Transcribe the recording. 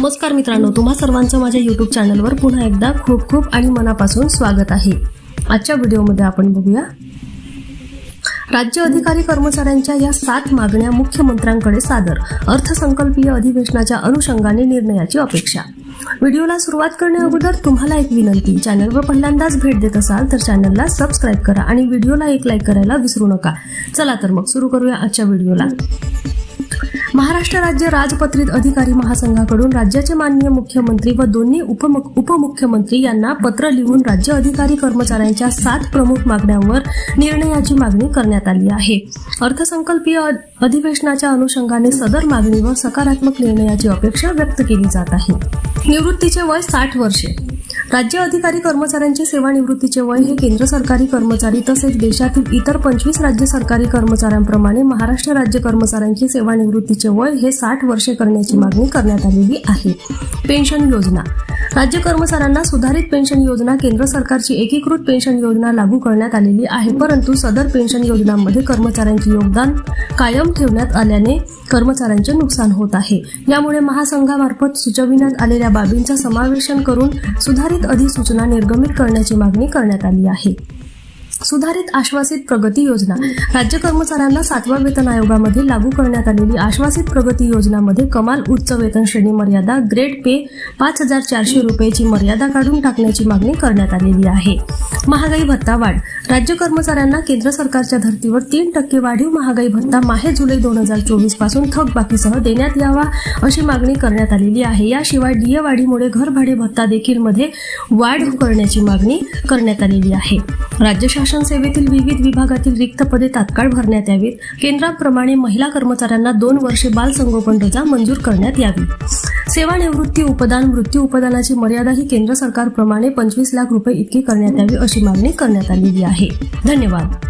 नमस्कार मित्रांनो तुम्हा सर्वांचं माझ्या यूट्यूब चॅनलवर पुन्हा एकदा खूप खूप आणि मनापासून स्वागत आहे. आजच्या व्हिडिओमध्ये आपण बघूया. राज्य अधिकारी कर्मचाऱ्यांच्या या सात मागण्या मुख्यमंत्र्यांकडे सादर अर्थसंकल्पीय अधिवेशनाच्या अनुषंगाने निर्णयाची अपेक्षा. व्हिडिओला सुरुवात करण्या अगोदर तुम्हाला एक विनंती चॅनलवर पहिल्यांदाच भेट देत असाल तर चॅनलला सबस्क्राईब करा आणि व्हिडिओला एक लाईक करायला विसरू नका. चला तर मग सुरू करूया आजच्या व्हिडिओला महाराष्ट्र राज्य राजपत्रित अधिकारी महासंघाकडून राज्याचे माननीय मुख्यमंत्री व दोन्ही उपमुख उपमुख्यमंत्री यांना पत्र लिहून राज्य अधिकारी कर्मचाऱ्यांच्या सात प्रमुख मागण्यांवर निर्णयाची मागणी करण्यात आली आहे. अर्थसंकल्पीय अधिवेशनाच्या अनुषंगाने सदर मागणीवर सकारात्मक निर्णयाची अपेक्षा व्यक्त केली जात आहे. निवृत्तीचे वय साठ वर्षे. राज्य अधिकारी कर्मचाऱ्यांचे सेवानिवृत्तीचे वय हे केंद्र सरकारी कर्मचारी तसेच देशातील इतर पंचवीस राज्य सरकारी कर्मचाऱ्यांप्रमाणे महाराष्ट्र राज्य कर्मचाऱ्यांचे सेवानिवृत्तीचे वय हे साठ वर्षे करण्याची मागणी करण्यात आलेली आहे. पेन्शन योजना. राज्य कर्मचाऱ्यांना सुधारित पेन्शन योजना केंद्र सरकारची एकीकृत पेन्शन योजना लागू करण्यात आलेली आहे. परंतु सदर पेन्शन योजनांमध्ये कर्मचाऱ्यांचे योगदान कायम ठेवण्यात आल्याने कर्मचाऱ्यांचे नुकसान होत आहे. यामुळे महासंघामार्फत सुचविण्यात आलेल्या बाबींचा समावेशन करून सुधारित अधिसूचना निर्गमित करण्याची मागणी करण्यात आली आहे. सुधारित आश्वासित प्रगती योजना. राज्य कर्मचाऱ्यांना सातव्या वेतन आयोगामध्ये लागू करण्यात आलेली आश्वासित प्रगती योजनामध्ये कमाल उच्च वेतन श्रेणी मर्यादा ग्रेड पे पाच हजार चारशे रुपयाची मर्यादा काढून टाकण्याची मागणी करण्यात आलेली आहे. महागाई भत्ता वाढ. राज्य कर्मचाऱ्यांना केंद्र सरकारच्या धर्तीवर तीन टक्के वाढीव महागाई भत्ता माहे जुलै दोन हजार चोवीसपासून थकबाकीसह देण्यात यावा अशी मागणी करण्यात आलेली आहे. याशिवाय डीए वाढीमुळे घरभाडे भत्ता देखील मध्ये वाढ करण्याची मागणी करण्यात आलेली आहे. राज्य शासन सेवेतील विविध विभागातील रिक्त पदे तात्काळ भरण्यात यावीत. केंद्राप्रमाणे महिला कर्मचाऱ्यांना दोन वर्षे बाल संगोपन रजा मंजूर करण्यात यावी. सेवानिवृत्ती उपदान मृत्यू उपदानाची मर्यादा ही केंद्र सरकारप्रमाणे पंचवीस लाख रुपये इतकी करण्यात यावी अशी मागणी करण्यात आलेली आहे. धन्यवाद.